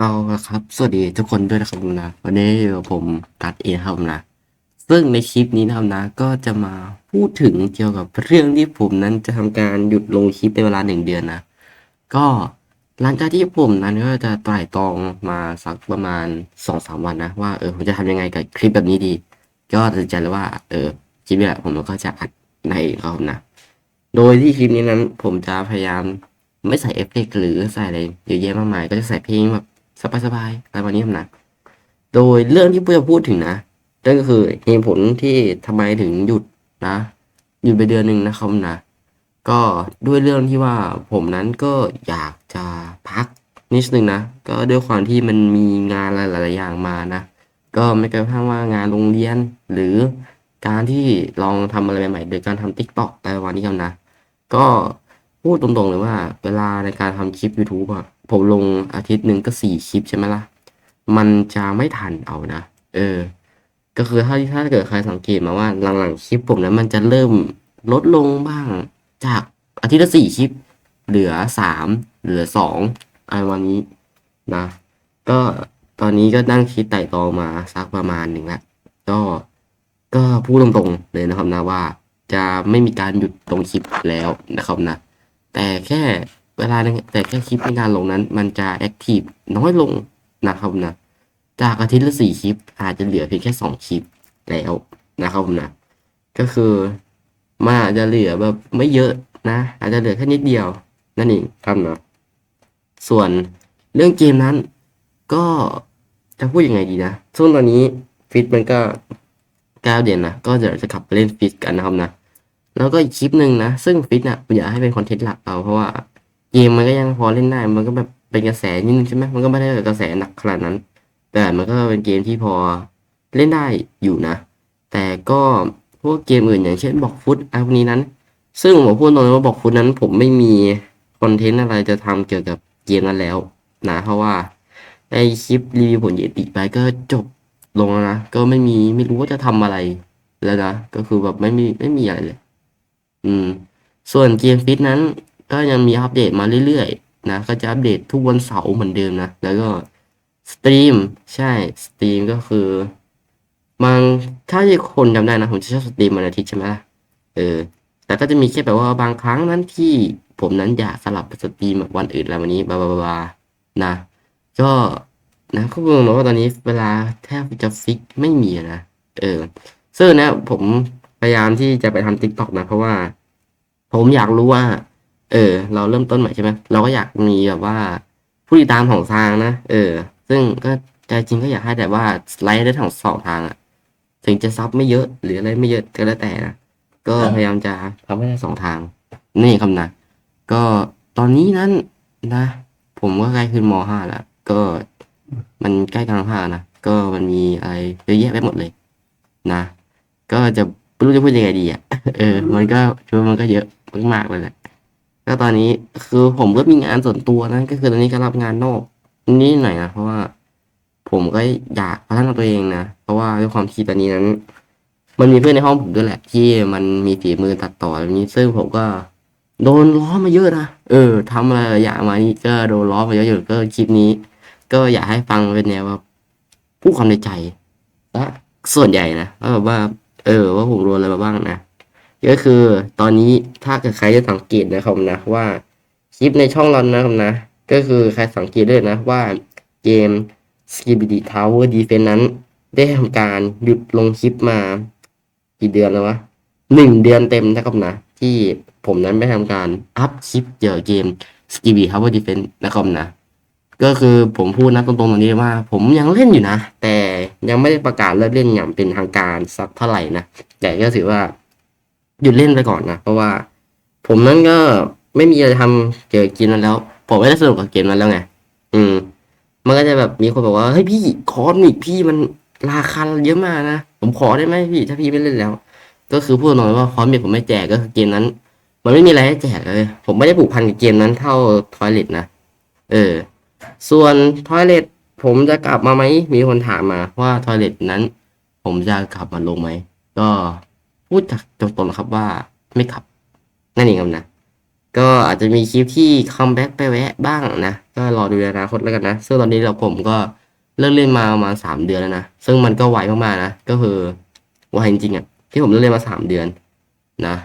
เอาละครับ สวัสดีทุกคนด้วยนะครับผมนะ วันนี้อยู่กับผมกัดเองครับนะ ซึ่งในคลิปนี้นะครับนะ ก็จะมาพูดถึงเกี่ยวกับเรื่องที่ผมนั้นจะทำการหยุดลงคลิปเป็นเวลาหนึ่งเดือนนะ ก็หลังจากที่ผมนั้นก็จะไตร่ตรองมาสักประมาณสองสามวันนะ ว่าเออผมจะทำยังไงกับคลิปแบบนี้ดี ก็ตัดสินใจเลยว่า เออคลิปนี้แหละผมก็จะอัดในครับผมนะ โดยที่คลิปนี้นั้นผมจะพยายามไม่ใส่เอฟเฟกต์หรือใส่อะไรเยอะแยะมากมาย ก็จะใส่เพลงแบบ สบายๆอะไรประมาณนี้ครับนะโดยเรื่องที่ผมจะพูดถึงนะนั่นก็คือเหตุผลที่ทำไมถึงหยุดนะ หยุดไปเดือนหนึ่งนะครับนะ ก็ด้วยเรื่องที่ว่าผมนั้นก็อยากจะพักนิดนึงนะ ก็ด้วยความที่มันมีงานหลายๆอย่างมานะ ก็ไม่กระทั่งว่างานโรงเรียนหรือการที่ลองทำอะไรใหม่ๆโดยการทำ TikTok อะไรประมาณนี้ครับนะ ก็พูดตรงๆเลยว่าเวลาในการทำคลิป YouTube อะ ผมลงอาทิตย์หนึ่งก็สี่คลิปใช่ไหมล่ะ มันจะไม่ทันเอานะ เออ ก็คือถ้าถ้าเกิดใครสังเกตมาว่าหลังๆคลิปผมนั้นมันจะเริ่มลดลงบ้าง จากอาทิตย์ละสี่คลิป เหลือสามเหลือสองอะไรวันนี้นะ ก็ตอนนี้ก็นั่งคิดไต่ตองมาสักประมาณหนึ่งแล้วก็ก็พูดตรงๆเลยนะครับนะว่า จะไม่มีการหยุดลงคลิปแล้วนะครับนะ แต่แค่ เวลาแต่แค่คลิปในการลงนั้น มันจะแอคทีฟน้อยลงนะครับนะจากอาทิตย์ละสี่คลิป อาจจะเหลือเพียงแค่สองคลิปแล้วนะครับผมนะก็คือมันอาจจะเหลือแบบไม่เยอะนะ อาจจะเหลือแค่นิดเดียว นั่นเองครับนะส่วนเรื่องเกมนั้น ก็จะพูดยังไงดีนะช่วงตอนนี้ฟิตมันก็เก้าเดือนนะก็เดี๋ยวจะกลับไปเล่นฟิตกันนะครับนะแล้วก็อีกคลิปหนึ่งนะ ซึ่งฟิตน่ะผมอยากให้เป็นคอนเทนต์หลักเอาเพราะว่า มมันก็ยังพอเล่นได้ มันก็แบบเป็นกระแสนิดนึงใช่ไหมมันก็ไม่ได้กระแสหนักขนาดนั้น แต่มันก็เป็นเกมที่พอเล่นได้อยู่นะ แต่ก็พวกเกมอื่นอย่างเช่นบอกฟุตอะไรพวกนี้นั้น ซึ่งผมพูดตรงๆว่าบอกฟุตนั้น ผมไม่มีคอนเทนต์อะไรจะทำเกี่ยวกับเกมนั้นแล้วนะเพราะว่าไอคลิปรีวิวผลเยติไปก็จบลงแล้วนะ ก็ไม่มีไม่รู้ว่าจะทำอะไรแล้วนะ ก็คือแบบไม่มีไม่มีอะไรเลย อืม ส่วนเกมฟิตนั้น ก็ยังมีอัปเดตมาเรื่อยๆนะก็จะอัปเดตทุกวันเสาร์เหมือนเดิมนะ แล้วก็สตรีมใช่สตรีมก็คือบางถ้าที่คนจำได้นะ ผมจะชอบสตรีมวันอาทิตย์ใช่ไหมล่ะเออแต่ก็จะมีแค่แบบว่าบางครั้งนั้นที่ผมนั้นอยากสลับไปสตรีมวันอื่นอะไรวันนี้บาบาบานะ ก็นะก็บอกว่าตอนนี้เวลาแทบจะฟิกไม่มีนะเออซึ่งนะผมพยายามที่จะไปทำติ๊กต็อกนะ เพราะว่า ผมอยากรู้ว่า เออ เราเริ่มต้นใหม่ใช่ไหมเราก็อยากมีแบบว่า ผู้ติดตามของทางนะเออ ซึ่งก็ใจจริงก็อยากให้แต่ว่าสไลด์ได้ทั้งสองทางอะถึงจะซับไม่เยอะหรืออะไรไม่เยอะก็แล้วแต่นะก็พยายามจะทำให้ได้สองทาง นี่คำนะก็ตอนนี้นั้นนะ ผมก็ใกล้ขึ้นมห้าแล้วก็มันใกล้กลางภาคนะก็มันมีอะไรเยอะแยะไปหมดเลย นะ ก็จะไม่รู้จะพูดยังไงดีอะเออ มันก็ช่วมันก็เยอะมากๆเลยแหละ ก็ตอนนี้คือผมก็มีงานส่วนตัวนะก็คือตอนนี้ก็รับงานนอกนิดหน่อยนะเพราะว่าผมก็อยากพัฒนาตัวเองนะเพราะว่าด้วยความที่ตอนนี้นั้น มันมีเพื่อนในห้องผมด้วยแหละ ที่มันมีฝีมือตัดต่อแบบนี้ซึ่งผมก็โดนล้อมาเยอะนะเออทำอะไรอย่างมานี่ก็โดนล้อมาเยอะอยู่ก็คลิปนี้ ก็อยากให้ฟังเป็นแนวว่าพูดความในใจและส่วนใหญ่นะว่าแบบว่า เออ ว่าผมโดนอะไรมาบ้างนะ ก็คือตอนนี้ถ้าเกิดใครจะสังเกตนะครับนะว่าคลิปในช่องเรานะครับนะ ก็คือใครสังเกตด้วยนะว่าเกม s k i b i d i Tower Defense นั้น ได้ทำการหยุดลงคลิปมากี่เดือนแล้ววะหนึ่งเดือนเต็มนะครับนะ ที่ผมนั้นไม่ทำการอัพคลิปเกี่ยวกับเกม s k i b i d i Tower Defense นะครับนะ ก็คือผมพูดนะตรงๆตรงนี้ว่า ผมยังเล่นอยู่นะ แต่ยังไม่ได้ประกาศเลิกเล่นอย่างเป็นทางการสักเท่าไหร่นะแต่ก็ถือว่า หยุดเล่นไปก่อนนะ เพราะว่า ผมนั้นก็ไม่มีอะไรทำเกี่ยวกับเกมนั้นแล้ว ผมไม่ได้สนุกกับเกมนั้นแล้วไง อืม มันก็จะแบบมีคนบอกว่า เฮ้ยพี่คอร์สมิกพี่มันราคาเยอะมากนะ ผมขอได้ไหมพี่ ถ้าพี่ไม่เล่นแล้ว ก็คือพูดหน่อยว่าคอร์สมิกผมไม่แจกก็คือเกมนั้น มันไม่มีอะไรให้แจกเลย ผมไม่ได้ผูกพันกับเกมนั้นเท่าทอยเลตนะ เออ ส่วนทอยเลตผมจะกลับมาไหม มีคนถามมาว่าทอยเลตนั้น ผมจะกลับมาลงไหม ก็ พูดจากตรงๆนะครับว่าไม่ขับ นั่นเองครับนะ ก็อาจจะมีคลิปที่คัมแบ็กไปแวะบ้างนะ ก็รอดูในอนาคตแล้วกันนะ ซึ่งตอนนี้เราผมก็เลิกเล่นมาประมาณสามเดือนแล้วนะ ซึ่งมันก็ไวมากๆนะ ก็คือไวจริงๆอะ ที่ผมเลิกเล่นมาสามเดือนนะ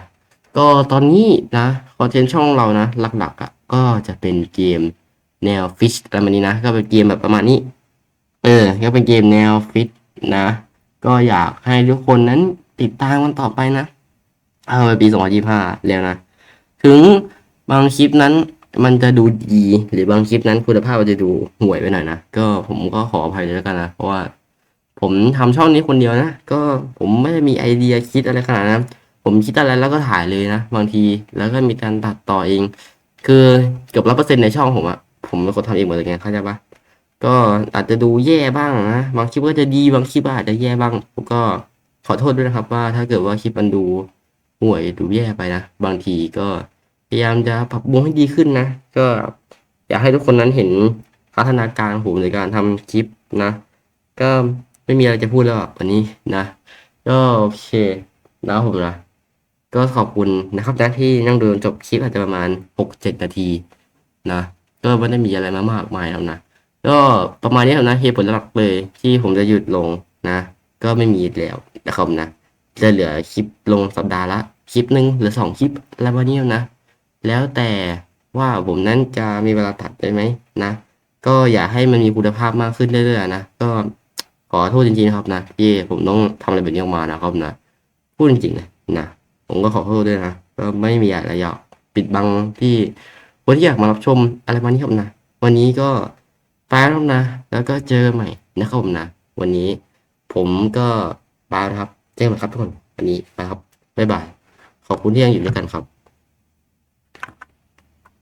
ก็ตอนนี้นะคอนเทนต์ช่องเรานะ หลักๆอะก็จะเป็นเกมแนวฟิชอะไรแบบนี้นะ ก็เป็นเกมแบบประมาณนี้ เออ ก็เป็นเกมแนวฟิตนะ ก็อยากให้ทุกคนนั้น ติดตามมันต่อไปนะ เอาไปปี2025แล้วนะ ถึงบางคลิปนั้นมันจะดูดี หรือบางคลิปนั้นคุณภาพมันจะดูห่วยไปหน่อยนะ ก็ผมก็ขออภัยเลยแล้วกันนะ เพราะว่า ผมทำช่องนี้คนเดียวนะ ก็ผมไม่ได้มีไอเดียคิดอะไรขนาดนั้น ผมคิดอะไรแล้วก็ถ่ายเลยนะ บางที แล้วก็มีการตัดต่อเอง คือเกือบร้อยเปอร์เซ็นต์ในช่องผมอะผมเป็นคนทำเองหมดเลยไงเข้าใจปะก็อาจจะดูแย่บ้างนะ บางคลิปก็จะดี บางคลิปอาจจะแย่บ้าง ก็ อโทษด้วยนะครับว่าถ้าเกิดว่าคลิปมันดูห่วยดูแย่ไปนะ บางทีก็พยายามจะปรับปรุงให้ดีขึ้นนะ ก็อยากให้ทุกคนนั้นเห็นพัฒนาการของผมในการทำคลิปนะ ก็ไม่มีอะไรจะพูดแล้ววันนี้นะก็โอเคแล้วผมนะก็ขอบคุณนะครับนะที่นั่งดูจบคลิปอาจจะประมาณหกเจ็ดนาทีนะก็ไม่ได้มีอะไรมามากมายแล้วนะก็ประมาณนี้นะเหตุผลหลักเลยที่ผมจะหยุดลงนะ ก็ไม่มีแล้วนะครับนะจะเหลือคลิปลงสัปดาห์ละคลิปหนึ่งหรือสองคลิปอะไรประมาณนี้นะ แล้วแต่ว่าผมนั้นจะมีเวลาตัดได้ไหมนะ ก็อยากให้มันมีคุณภาพมากขึ้นเรื่อยๆนะก็ขอโทษจริงๆครับนะที่ผมต้องทำอะไรแบบนี้ออกมานะครับนะพูดจริงๆเลยนะผมก็ขอโทษด้วยนะก็ไม่มีอะไรอยากปิดบังที่คนที่อยากมารับชมอะไรมานี้ครับนะ วันนี้ก็ไปแล้วนะ แล้วก็เจอใหม่นะครับผมนะ วันนี้ ผมก็ไปนะครับเจอกันครับทุกคน อันนี้ไปครับ บ๊ายบาย ขอบคุณที่ยังอยู่ด้วยกันครับ